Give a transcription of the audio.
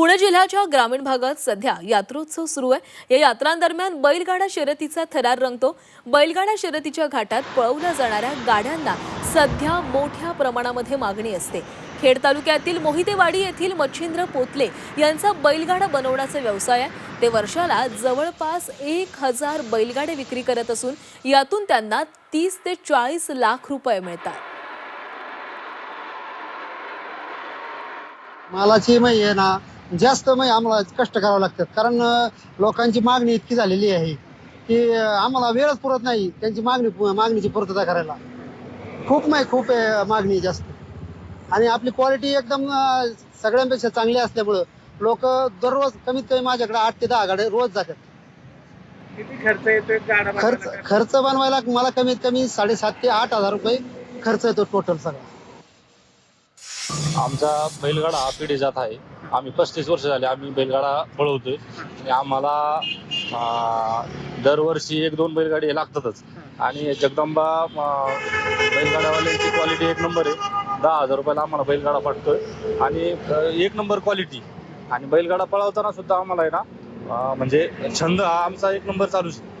पुणे जिल्ह्याच्या ग्रामीण भागात सध्या यात्रोत्सव सुरू आहे. या यात्रांदरम्यान बैलगाडा शर्यतीचा थरार रंगतो. बैलगाडा शर्यतीच्या घाटात पळवल्या जाणाऱ्या गाड्यांना सध्या मोठ्या प्रमाणामध्ये मागणी असते. खेड तालुक्यातील मोहितेवाडी येथील मच्छिंद्र पोतले यांचा बैलगाडा बनवण्याचा व्यवसाय आहे. ते वर्षाला जवळपास एक हजार बैलगाडे विक्री करत असून यातून त्यांना तीस ते चाळीस लाख रुपये मिळतात. मालाची मग ये ना जास्त माही आम्हाला कष्ट करावं लागतात. कारण लोकांची मागणी इतकी झालेली आहे की आम्हाला वेळच पुरत नाही त्यांची मागणी मागणीची पूर्तता करायला. खूप माही खूप आहे मागणी जास्त. आणि आपली क्वालिटी एकदम सगळ्यांपेक्षा चांगली असल्यामुळं लोक दररोज कमीत कमी माझ्याकडे आठ ते दहा गाड्या रोज जातात. किती खर्च गाडा खर्च बनवायला? खर्च बनवायला मला कमीत कमी साडेसात ते आठ हजार रुपये खर्च येतो टोटल सगळा. आमचा बैलगाडा हा पिढी जात आहे. आम्ही पस्तीस वर्ष झाले आम्ही बैलगाडा पळवतोय. आणि आम्हाला अं, दरवर्षी एक दोन बैलगाडी हे लागतातच. आणि जगदंबा अं, बैलगाड्यावाल्यांची क्वालिटी एक नंबर आहे. दहा हजार रुपयाला आम्हाला बैलगाडा पाठतोय आणि अं, एक नंबर क्वालिटी आणि बैलगाडा पळवताना सुद्धा आम्हाला आहे ना अं, म्हणजे छंद हा आमचा एक नंबर चालूच आहे.